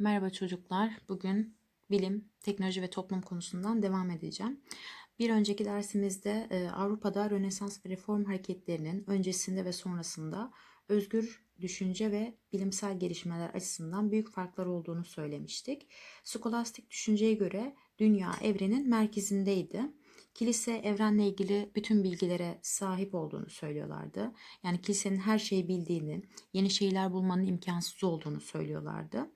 Merhaba çocuklar. Bugün bilim, teknoloji ve toplum konusundan devam edeceğim. Bir önceki dersimizde e, Avrupa'da Rönesans ve Reform hareketlerinin öncesinde ve sonrasında özgür düşünce ve bilimsel gelişmeler açısından büyük farklar olduğunu söylemiştik. Skolastik düşünceye göre dünya evrenin merkezindeydi. Kilise evrenle ilgili bütün bilgilere sahip olduğunu söylüyorlardı. Yani kilisenin her şeyi bildiğini, yeni şeyler bulmanın imkansız olduğunu söylüyorlardı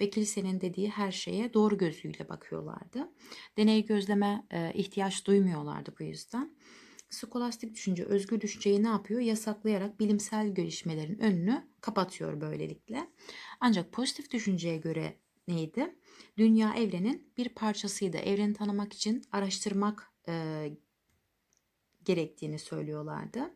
ve kilisenin dediği her şeye doğru gözüyle bakıyorlardı. Deney gözleme e, ihtiyaç duymuyorlardı bu yüzden. Skolastik düşünce özgür düşünceyi ne yapıyor? Yasaklayarak bilimsel gelişmelerin önünü kapatıyor böylelikle. Ancak pozitif düşünceye göre neydi? Dünya evrenin bir parçasıydı. Evreni tanımak için araştırmak e, gerektiğini söylüyorlardı.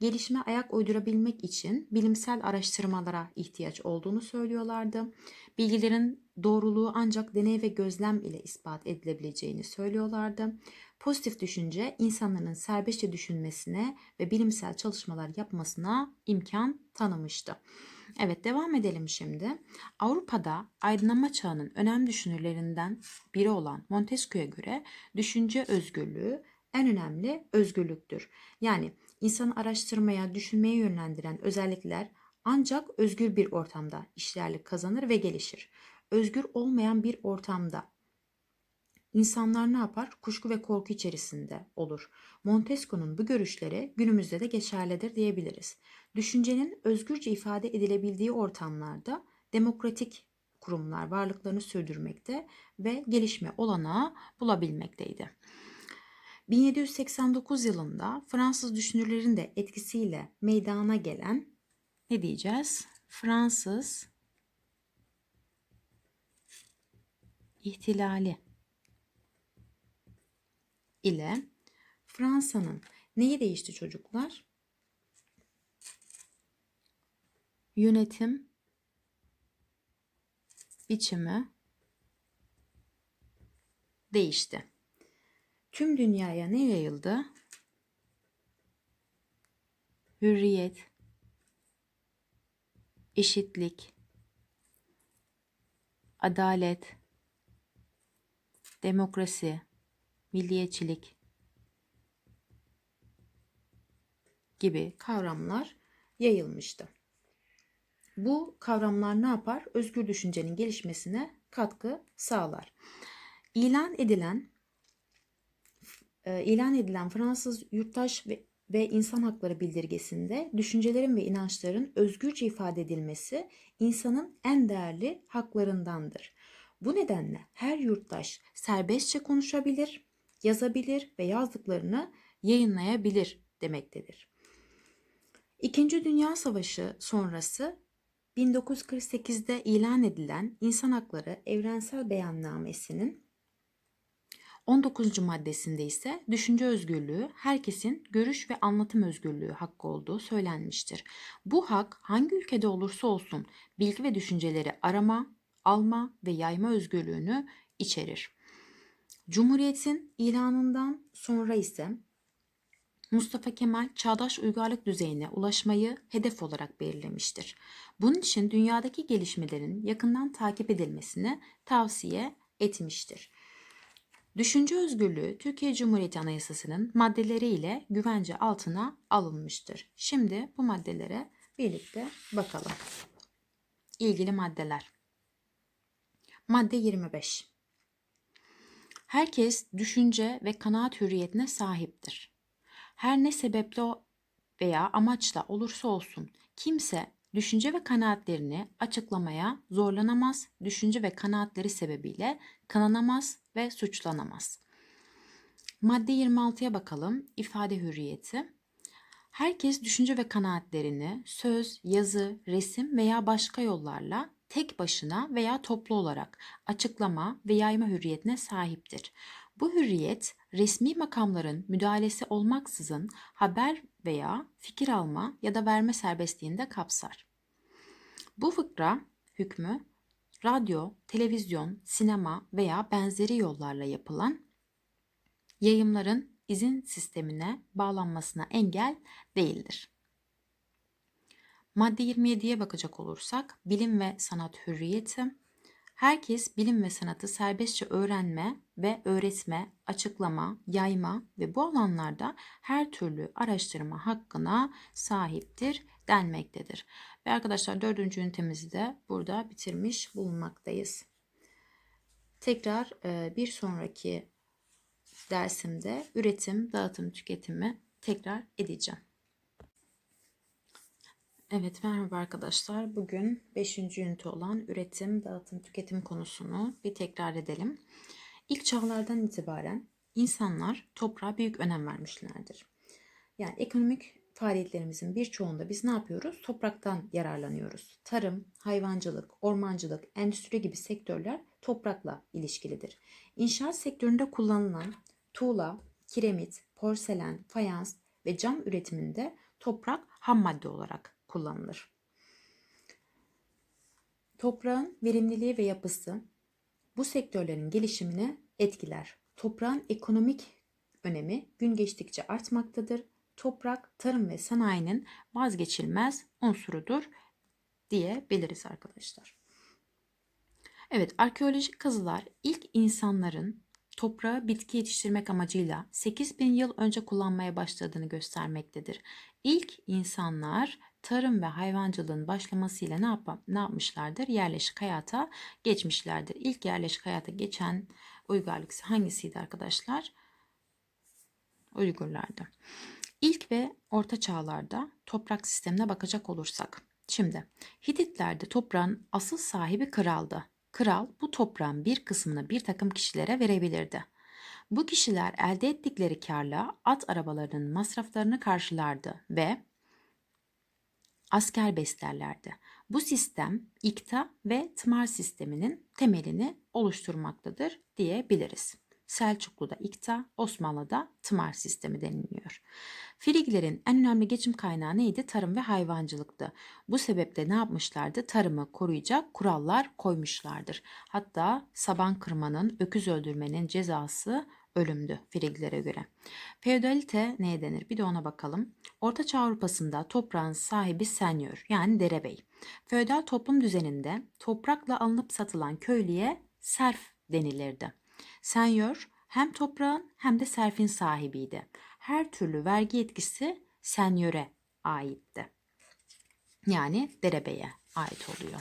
Gelişme ayak uydurabilmek için bilimsel araştırmalara ihtiyaç olduğunu söylüyorlardı. Bilgilerin doğruluğu ancak deney ve gözlem ile ispat edilebileceğini söylüyorlardı. Pozitif düşünce insanların serbestçe düşünmesine ve bilimsel çalışmalar yapmasına imkan tanımıştı. Evet devam edelim şimdi. Avrupa'da aydınlanma çağının önemli düşünürlerinden biri olan Montesquieu'ya göre düşünce özgürlüğü en önemli özgürlüktür. Yani insanı araştırmaya, düşünmeye yönlendiren özellikler ancak özgür bir ortamda işlerlik kazanır ve gelişir. Özgür olmayan bir ortamda insanlar ne yapar? Kuşku ve korku içerisinde olur. Montesquieu'nun bu görüşleri günümüzde de geçerlidir diyebiliriz. Düşüncenin özgürce ifade edilebildiği ortamlarda demokratik kurumlar varlıklarını sürdürmekte ve gelişme olanağı bulabilmekteydi. 1789 yılında Fransız düşünürlerin de etkisiyle meydana gelen ne diyeceğiz? Fransız ihtilali ile Fransa'nın neyi değişti çocuklar? Yönetim biçimi değişti. Tüm dünyaya ne yayıldı? Hürriyet, eşitlik, adalet, demokrasi, milliyetçilik gibi kavramlar yayılmıştı. Bu kavramlar ne yapar? Özgür düşüncenin gelişmesine katkı sağlar. İlan edilen e, ilan edilen Fransız yurttaş ve, ve insan hakları bildirgesinde düşüncelerin ve inançların özgürce ifade edilmesi insanın en değerli haklarındandır. Bu nedenle her yurttaş serbestçe konuşabilir, yazabilir ve yazdıklarını yayınlayabilir demektedir. İkinci Dünya Savaşı sonrası 1948'de ilan edilen İnsan Hakları Evrensel Beyannamesi'nin 19. maddesinde ise düşünce özgürlüğü herkesin görüş ve anlatım özgürlüğü hakkı olduğu söylenmiştir. Bu hak hangi ülkede olursa olsun bilgi ve düşünceleri arama, alma ve yayma özgürlüğünü içerir. Cumhuriyetin ilanından sonra ise Mustafa Kemal çağdaş uygarlık düzeyine ulaşmayı hedef olarak belirlemiştir. Bunun için dünyadaki gelişmelerin yakından takip edilmesini tavsiye etmiştir. Düşünce özgürlüğü Türkiye Cumhuriyeti Anayasası'nın maddeleri ile güvence altına alınmıştır. Şimdi bu maddelere birlikte bakalım. İlgili maddeler. Madde 25. Herkes düşünce ve kanaat hürriyetine sahiptir. Her ne sebeple veya amaçla olursa olsun kimse düşünce ve kanaatlerini açıklamaya zorlanamaz, düşünce ve kanaatleri sebebiyle kınanamaz ve suçlanamaz. Madde 26'ya bakalım. İfade hürriyeti. Herkes düşünce ve kanaatlerini söz, yazı, resim veya başka yollarla tek başına veya toplu olarak açıklama ve yayma hürriyetine sahiptir. Bu hürriyet resmi makamların müdahalesi olmaksızın haber veya fikir alma ya da verme serbestliğinde kapsar. Bu fıkra hükmü radyo, televizyon, sinema veya benzeri yollarla yapılan yayımların izin sistemine bağlanmasına engel değildir. Madde 27'ye bakacak olursak bilim ve sanat hürriyeti Herkes bilim ve sanatı serbestçe öğrenme ve öğretme, açıklama, yayma ve bu alanlarda her türlü araştırma hakkına sahiptir denmektedir. Ve arkadaşlar dördüncü ünitemizi de burada bitirmiş bulunmaktayız. Tekrar e, bir sonraki dersimde üretim, dağıtım, tüketimi tekrar edeceğim. Evet merhaba arkadaşlar. Bugün 5. ünite olan üretim, dağıtım, tüketim konusunu bir tekrar edelim. İlk çağlardan itibaren insanlar toprağa büyük önem vermişlerdir. Yani ekonomik faaliyetlerimizin birçoğunda biz ne yapıyoruz? Topraktan yararlanıyoruz. Tarım, hayvancılık, ormancılık, endüstri gibi sektörler toprakla ilişkilidir. İnşaat sektöründe kullanılan tuğla, kiremit, porselen, fayans ve cam üretiminde toprak ham madde olarak kullanılır. Toprağın verimliliği ve yapısı bu sektörlerin gelişimini etkiler. Toprağın ekonomik önemi gün geçtikçe artmaktadır. Toprak tarım ve sanayinin vazgeçilmez unsurudur diyebiliriz arkadaşlar. Evet, arkeolojik kazılar ilk insanların toprağı bitki yetiştirmek amacıyla 8000 yıl önce kullanmaya başladığını göstermektedir. İlk insanlar tarım ve hayvancılığın başlamasıyla ne, yap ne yapmışlardır? Yerleşik hayata geçmişlerdir. İlk yerleşik hayata geçen uygarlık hangisiydi arkadaşlar? Uygurlardı. İlk ve orta çağlarda toprak sistemine bakacak olursak. Şimdi Hititlerde toprağın asıl sahibi kraldı. Kral bu toprağın bir kısmını bir takım kişilere verebilirdi. Bu kişiler elde ettikleri karla at arabalarının masraflarını karşılardı ve asker beslerlerdi. Bu sistem ikta ve tımar sisteminin temelini oluşturmaktadır diyebiliriz. Selçuklu'da ikta, Osmanlı'da tımar sistemi deniliyor. Friglerin en önemli geçim kaynağı neydi? Tarım ve hayvancılıktı. Bu sebeple ne yapmışlardı? Tarımı koruyacak kurallar koymuşlardır. Hatta saban kırmanın, öküz öldürmenin cezası ölümdü Friglere göre. Feodalite neye denir? Bir de ona bakalım. Orta Çağ Avrupa'sında toprağın sahibi senyor yani derebey. Feodal toplum düzeninde toprakla alınıp satılan köylüye serf denilirdi. Senyor hem toprağın hem de serfin sahibiydi. Her türlü vergi yetkisi senyöre aitti. Yani derebeye ait oluyor.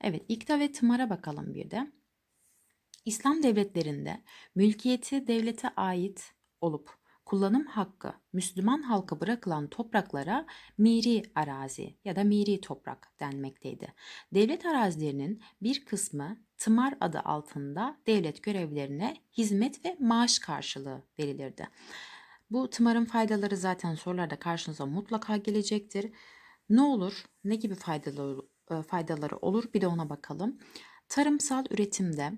Evet, ikta ve tımara bakalım bir de. İslam devletlerinde mülkiyeti devlete ait olup kullanım hakkı Müslüman halka bırakılan topraklara miri arazi ya da miri toprak denmekteydi. Devlet arazilerinin bir kısmı tımar adı altında devlet görevlerine hizmet ve maaş karşılığı verilirdi. Bu tımarın faydaları zaten sorularda karşınıza mutlaka gelecektir. Ne olur, ne gibi faydaları, e, faydaları olur bir de ona bakalım. Tarımsal üretimde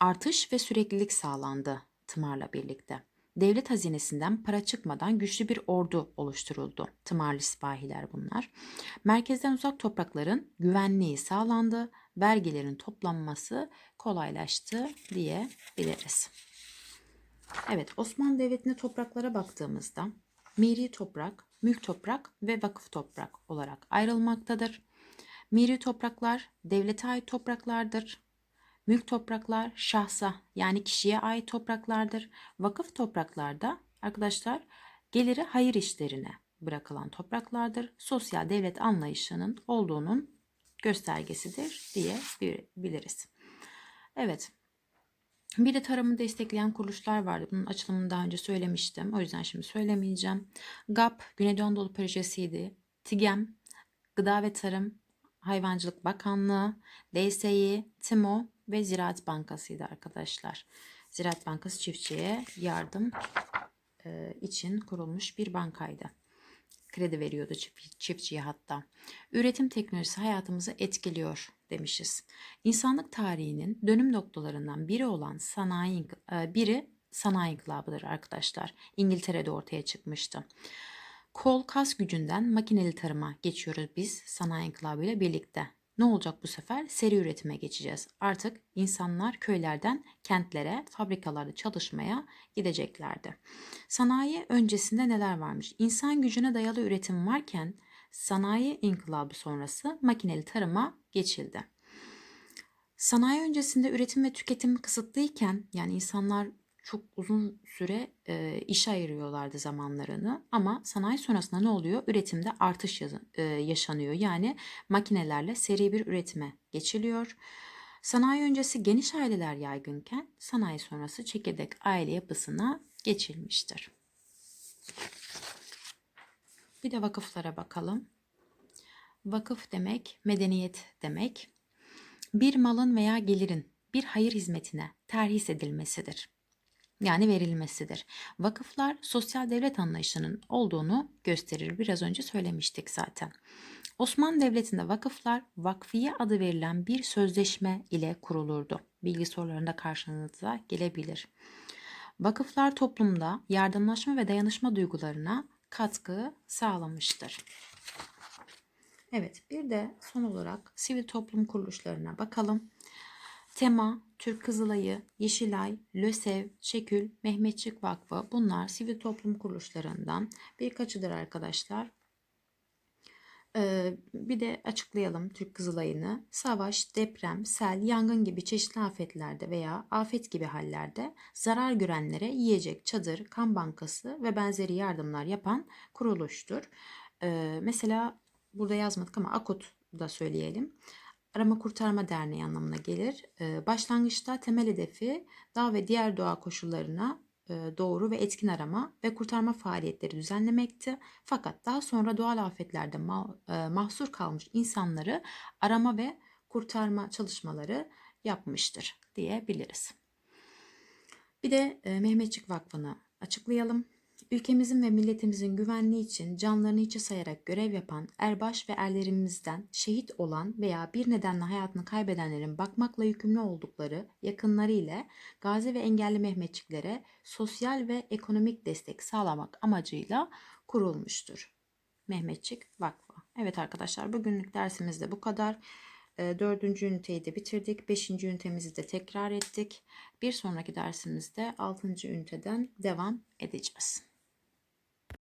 artış ve süreklilik sağlandı tımarla birlikte. Devlet hazinesinden para çıkmadan güçlü bir ordu oluşturuldu. Tımarlı sipahiler bunlar. Merkezden uzak toprakların güvenliği sağlandı, vergilerin toplanması kolaylaştı diyebiliriz. Evet, Osmanlı Devleti'ne topraklara baktığımızda miri toprak, mülk toprak ve vakıf toprak olarak ayrılmaktadır. Miri topraklar devlete ait topraklardır. Mülk topraklar şahsa yani kişiye ait topraklardır. Vakıf topraklarda arkadaşlar geliri hayır işlerine bırakılan topraklardır. Sosyal devlet anlayışının olduğunun göstergesidir diyebiliriz. Evet. Bir de tarımı destekleyen kuruluşlar vardı. Bunun açılımını daha önce söylemiştim. O yüzden şimdi söylemeyeceğim. GAP, Güneydoğu Anadolu Projesi'ydi. TİGEM, Gıda ve Tarım Hayvancılık Bakanlığı, DSİ, TİMO ve Ziraat Bankası'ydı arkadaşlar. Ziraat Bankası çiftçiye yardım e, için kurulmuş bir bankaydı. Kredi veriyordu çiftçiye hatta. Üretim teknolojisi hayatımızı etkiliyor demişiz. İnsanlık tarihinin dönüm noktalarından biri olan sanayi e, biri sanayi inkılabıdır arkadaşlar. İngiltere'de ortaya çıkmıştı. Kol kas gücünden makineli tarıma geçiyoruz biz sanayi inkılabı birlikte. Ne olacak bu sefer? Seri üretime geçeceğiz. Artık insanlar köylerden kentlere, fabrikalarda çalışmaya gideceklerdi. Sanayi öncesinde neler varmış? İnsan gücüne dayalı üretim varken sanayi inkılabı sonrası makineli tarıma geçildi. Sanayi öncesinde üretim ve tüketim kısıtlıyken yani insanlar çok uzun süre e, işe ayırıyorlardı zamanlarını ama sanayi sonrasında ne oluyor? Üretimde artış e, yaşanıyor. Yani makinelerle seri bir üretime geçiliyor. Sanayi öncesi geniş aileler yaygınken sanayi sonrası çekirdek aile yapısına geçilmiştir. Bir de vakıflara bakalım. Vakıf demek medeniyet demek. Bir malın veya gelirin bir hayır hizmetine terhis edilmesidir. Yani verilmesidir. Vakıflar sosyal devlet anlayışının olduğunu gösterir. Biraz önce söylemiştik zaten. Osmanlı Devleti'nde vakıflar vakfiye adı verilen bir sözleşme ile kurulurdu. Bilgi sorularında karşınıza gelebilir. Vakıflar toplumda yardımlaşma ve dayanışma duygularına katkı sağlamıştır. Evet, bir de son olarak sivil toplum kuruluşlarına bakalım. Tema, Türk Kızılayı, Yeşilay, LÖSEV, Şekül, Mehmetçik Vakfı bunlar sivil toplum kuruluşlarından birkaçıdır arkadaşlar. Ee, bir de açıklayalım Türk Kızılayı'nı. Savaş, deprem, sel, yangın gibi çeşitli afetlerde veya afet gibi hallerde zarar görenlere yiyecek, çadır, kan bankası ve benzeri yardımlar yapan kuruluştur. Ee, mesela burada yazmadık ama AKUT da söyleyelim. Arama Kurtarma Derneği anlamına gelir. Başlangıçta temel hedefi dağ ve diğer doğa koşullarına doğru ve etkin arama ve kurtarma faaliyetleri düzenlemekti. Fakat daha sonra doğal afetlerde ma- mahsur kalmış insanları arama ve kurtarma çalışmaları yapmıştır diyebiliriz. Bir de Mehmetçik Vakfı'nı açıklayalım. Ülkemizin ve milletimizin güvenliği için canlarını hiçe sayarak görev yapan erbaş ve erlerimizden şehit olan veya bir nedenle hayatını kaybedenlerin bakmakla yükümlü oldukları yakınları ile gazi ve engelli Mehmetçiklere sosyal ve ekonomik destek sağlamak amacıyla kurulmuştur. Mehmetçik Vakfı. Evet arkadaşlar bugünlük dersimiz de bu kadar. E, Dördüncü üniteyi de bitirdik. Beşinci ünitemizi de tekrar ettik. Bir sonraki dersimizde altıncı üniteden devam edeceğiz.